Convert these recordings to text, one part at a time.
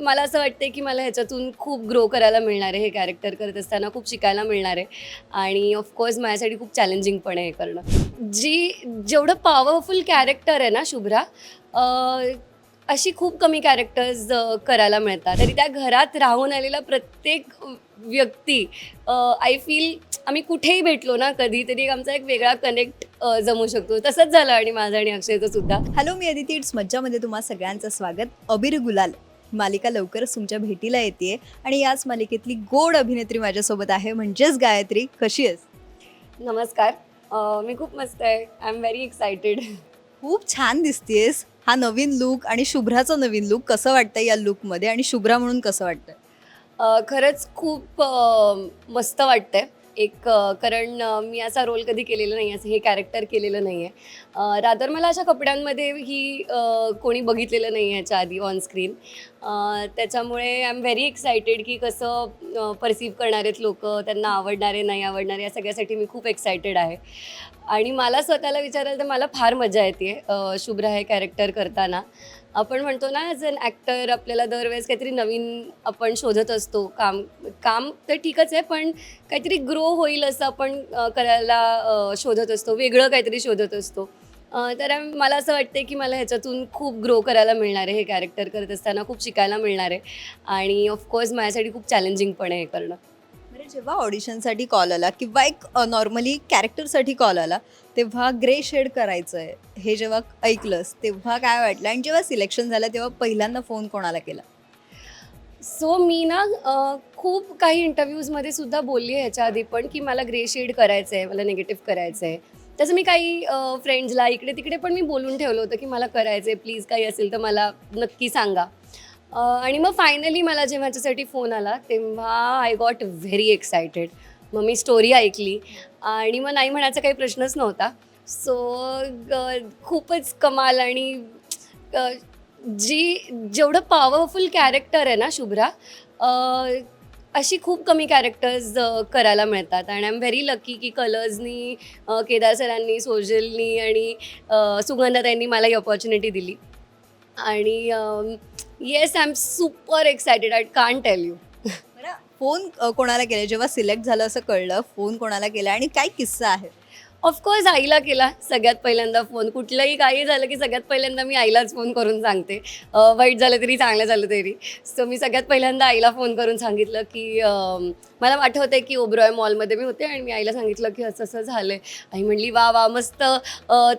मला असं वाटतं की मला ह्याच्यातून खूप ग्रो करायला मिळणार आहे हे कॅरेक्टर करत असताना खूप शिकायला मिळणार आहे. आणि ऑफकोर्स माझ्यासाठी खूप चॅलेंजिंग पण आहे हे करणं. जी जेवढं पॉवरफुल कॅरेक्टर आहे ना शुभ्रा अशी खूप कमी कॅरेक्टर्स करायला मिळतात. तरी त्या घरात राहून आलेला प्रत्येक व्यक्ती आय फील आम्ही कुठेही भेटलो ना कधी तरी एक आमचा एक वेगळा कनेक्ट जमू शकतो. तसंच झालं आणि माझं आणि अक्षयचं सुद्धा. हॅलो मी अदिती इट्स मज्जामध्ये तुम्हाला सगळ्यांचं स्वागत. अबीर गुलाल. मालिका लवकरच तुमच्या भेटीला येते आणि याच मालिकेतली गोड अभिनेत्री माझ्यासोबत आहे म्हणजेच गायत्री. कशी आहेस? नमस्कार. अं, मी खूप मस्त आहे. आय एम व्हेरी एक्सायटेड खूप छान दिसतेस. हा नवीन लुक आणि शुभ्राचं नवीन लुक कसं वाटतं या लुकमध्ये आणि शुभ्रा म्हणून कसं वाटतं खरंच खूप अ, मस्त वाटतंय. एक कारण मी असा रोल कधी केलेला नाही असं हे कॅरेक्टर केलेलं नाही आहे रादर मला अशा कपड्यांमध्ये ही कोणी बघितलेलं नाही आहे याच्या आधी ऑन स्क्रीन त्याच्यामुळे आय एम व्हेरी एक्सायटेड की कसं परसिव्ह करणार आहेत लोक त्यांना आवडणारे नाही आवडणारे या सगळ्यासाठी मी खूप एक्सायटेड आहे. आणि मला स्वतःला विचारायला तर मला फार मजा येते शुभ्र हे कॅरेक्टर करताना. आपण म्हणतो ना ॲज अन ॲक्टर आपल्याला दरवेळेस काहीतरी नवीन आपण शोधत असतो. काम काम तर ठीकच आहे पण काहीतरी ग्रो होईल असं आपण करायला शोधत असतो. वेगळं काहीतरी शोधत असतो. तर मला असं वाटते की मला ह्याच्यातून खूप ग्रो करायला मिळणार आहे हे कॅरेक्टर करत असताना खूप शिकायला मिळणार आहे. आणि ऑफकोर्स माझ्यासाठी खूप चॅलेंजिंग पण आहे हे करणं. जेव्हा ऑडिशनसाठी कॉल आला किंवा एक नॉर्मली कॅरेक्टरसाठी कॉल आला तेव्हा ग्रे शेड करायचं आहे हे जेव्हा ऐकलंस तेव्हा काय वाटलं? आणि जेव्हा सिलेक्शन झालं तेव्हा पहिल्यांदा फोन कोणाला केला? सो मी ना खूप काही इंटरव्ह्यूजमध्ये सुद्धा बोलली आहे ह्याच्या आधी पण की मला ग्रे शेड करायचं आहे मला निगेटिव्ह करायचं आहे तसं मी काही फ्रेंड्सला इकडे तिकडे पण मी बोलून ठेवलं होतं की मला करायचं आहे प्लीज काही असेल तर मला नक्की सांगा. आणि मग फायनली मला जेव्हा फोन आला तेव्हा आय गॉट व्हेरी एक्सायटेड मग मी स्टोरी ऐकली आणि मग नाही म्हणायचा काही प्रश्नच नव्हता. सो खूपच कमाल आणि जी जेवढं पॉवरफुल कॅरेक्टर आहे ना शुभ्रा अशी खूप कमी कॅरेक्टर्स करायला मिळतात. आणि आय एम व्हेरी लकी की कलर्सनी केदार सरांनी सोजलनी आणि अ, सुगंधाताईंनी मला ही ऑपॉर्च्युनिटी दिली. आणि yes I am super excited I can tell you phone कोणाला केला जेव्हा सिलेक्ट झालं असं कळलं फोन कोणाला केला आणि काय किस्सा आहे? ऑफकोर्स आईला केला सगळ्यात पहिल्यांदा फोन कुठलंही काही झालं की सगळ्यात पहिल्यांदा मी आईलाच फोन करून सांगते. वाईट झालं तरी चांगलं झालं तरी. सो मी सगळ्यात पहिल्यांदा आईला फोन करून सांगितलं की मला आठवतं आहे की ओब्रॉय मॉलमध्ये मी होते आणि मी आईला सांगितलं की असं असं झालं आहे आई म्हणली वा वा मस्त.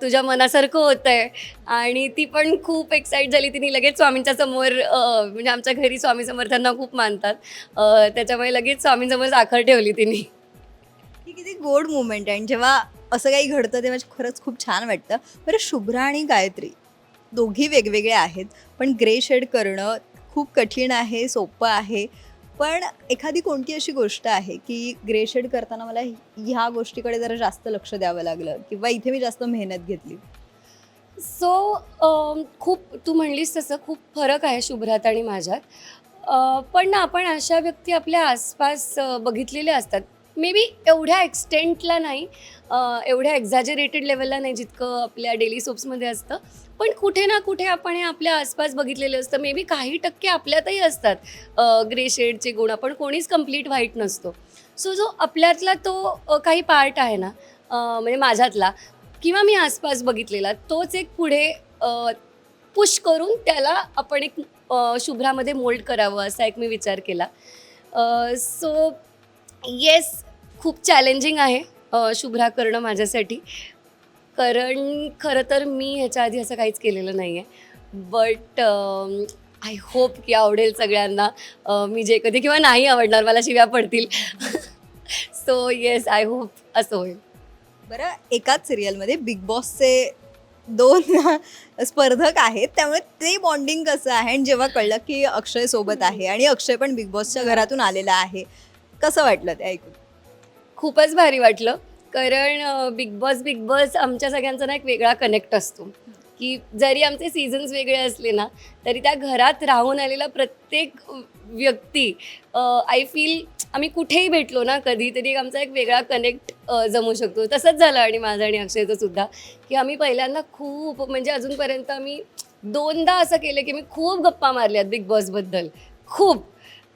तुझ्या मनासारखं होतं आहे आणि ती पण खूप एक्साईट झाली. तिने लगेच स्वामींच्या समोर म्हणजे आमच्या घरी स्वामी समर्थांना खूप मानतात. त्याच्यामुळे लगेच स्वामींसमोर साखर ठेवली तिने. ही किती गोड मुमेंट आहे. आणि जेव्हा असं काही घडतं तेव्हा खरंच खूप छान वाटतं. बरं शुभ्रा आणि गायत्री दोघी वेगवेगळे आहेत पण ग्रे शेड करणं खूप कठीण आहे सोपं आहे. पण एखादी कोणती अशी गोष्ट आहे की ग्रे शेड करताना मला ह्या गोष्टीकडे जरा जास्त लक्ष द्यावं लागलं किंवा इथे मी जास्त मेहनत घेतली? सो अम, खूप तू म्हणलीस तसं खूप फरक आहे शुभ्रात आणि माझ्यात. uh, पण ना आपण अशा व्यक्ती आपल्या आसपास बघितलेल्या असतात. मे बी एवढ्या एक्सटेंटला नाही एवढ्या एक्झॅजरेटेड लेवलला नाही जितकं आपल्या डेली सोप्समध्ये असतं. पण कुठे ना कुठे आपण हे आपल्या आसपास बघितलेलं असतं. मे बी काही टक्के आपल्यातही असतात ग्रे शेडचे गुण. आपण कोणीच कंप्लीट व्हाईट नसतो. सो जो आपल्यातला तो काही पार्ट आहे ना म्हणजे माझ्यातला किंवा मी आसपास बघितलेला तोच एक पुढे पुश करून त्याला आपण एक शुभ्रामध्ये मोल्ड करावं असा एक मी विचार केला. सो येस खूप चॅलेंजिंग आहे शुभ्रा करणं माझ्यासाठी. कारण खरं तर मी ह्याच्या आधी असं काहीच केलेलं नाही आहे बट आय होप की आवडेल सगळ्यांना. मी जे कधी किंवा नाही आवडणार मला शिव्या पडतील. सो येस आय होप असं होईल. बरं एकाच सिरियलमध्ये बिग बॉसचे दोन स्पर्धक आहेत. त्यामुळे ते बॉन्डिंग कसं आहे? आणि जेव्हा कळलं की अक्षय सोबत आहे आणि अक्षय पण बिग बॉसच्या घरातून आलेला आहे कसं वाटलं ते ऐकून? खूपच भारी वाटलं. कारण बिग बॉस बिग बॉस आमच्या सगळ्यांचा ना एक वेगळा कनेक्ट असतो. की जरी आमचे सीझन्स वेगळे असले ना तरी त्या घरात राहून आलेला प्रत्येक व्यक्ती आय फील आम्ही कुठेही भेटलो ना कधी तरी एक आमचा एक वेगळा कनेक्ट जमू शकतो. तसंच झालं आणि माझं आणि अक्षयचं सुद्धा की आम्ही पहिल्यांदा खूप म्हणजे अजूनपर्यंत आम्ही दोनदा असं केलं की मी खूप गप्पा मारल्यात बिग बॉसबद्दल. खूप.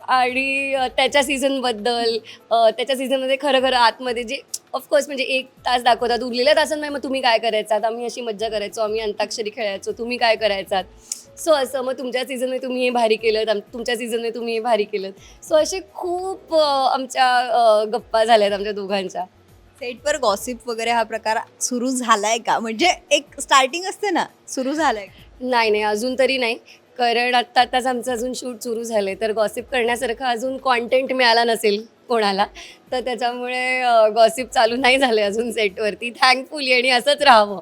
आणि त्याच्या सीझनबद्दल त्याच्या सीझनमध्ये खरं खरं आतमध्ये जे ऑफकोर्स म्हणजे एक तास दाखवतात उरलेल्या तासांमध्ये मग तुम्ही काय करायचात? आम्ही अशी मज्जा करायचो आम्ही अंताक्षरी खेळायचो तुम्ही काय करायचात? सो असं मग तुमच्या सीझनमध्ये तुम्ही हे भारी केलं तुमच्या सीझनमध्ये तुम्ही हे भारी केलं सो असे खूप आमच्या गप्पा झाल्यात आमच्या दोघांच्या. सेटवर गॉसिप वगैरे हा प्रकार सुरू झालाय का? म्हणजे एक स्टार्टिंग असते ना सुरू झालाय. नाही नाही अजून तरी नाही. कारण आत्ता आत्ताच आमचं अजून शूट सुरू झाले तर गॉसिप करण्यासारखं अजून कॉन्टेंट मिळाला नसेल कोणाला तर त्याच्यामुळे गॉसिप चालू नाही झाले अजून सेटवरती थँकफुली आणि असंच राहावं.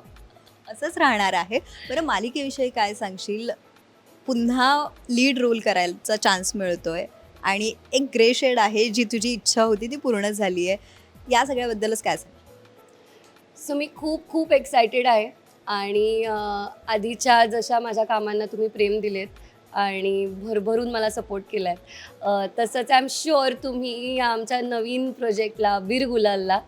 असंच राहणार आहे. बरं मालिकेविषयी काय सांगशील? पुन्हा लीड रोल करायचा चान्स मिळतोय आणि एक ग्रे शेड आहे जी तुझी इच्छा होती ती पूर्ण झाली आहे या सगळ्याबद्दलच काय सांग सो मी खूप खूप एक्सायटेड आहे. आणि आधीच्या जशा माझ्या कामांना तुम्ही प्रेम दिलेत आणि भरभरून मला सपोर्ट केला आहे तसंच आय एम शुअर तुम्ही या आमच्या नवीन प्रोजेक्टला बीर गुलालला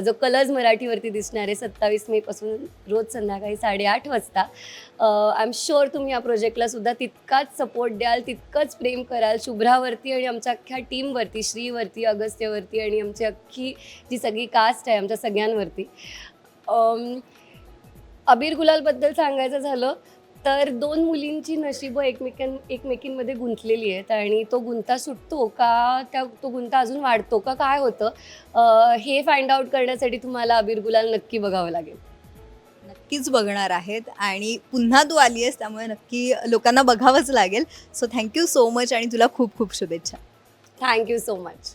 जो कलर्स मराठीवरती दिसणार आहे सत्तावीस मेपासून रोज संध्याकाळी साडेआठ वाजता आय एम शुअर तुम्ही या प्रोजेक्टला सुद्धा तितकाच सपोर्ट द्याल तितकंच प्रेम कराल शुभ्रावरती आणि आमच्या अख्ख्या टीमवरती श्रीवरती अगस्त्यवरती आणि आमची अख्खी जी सगळी कास्ट आहे आमच्या सगळ्यांवरती. अबीर गुलालबद्दल सांगायचं झालं तर दोन मुलींची नशीबं एकमेकां एकमेकींमध्ये गुंतलेली आहेत आणि तो गुंता सुटतो का त्या तो गुंता अजून वाढतो का काय होतं अं, हे फाइंड आउट करण्यासाठी तुम्हाला अबीर गुलाल नक्की बघावं लागेल. नक्कीच बघणार आहेत आणि पुन्हा तू आली आहेस त्यामुळे नक्की लोकांना बघावंच लागेल. सो थँक्यू सो मच आणि तुला खूप खूप शुभेच्छा thank you so much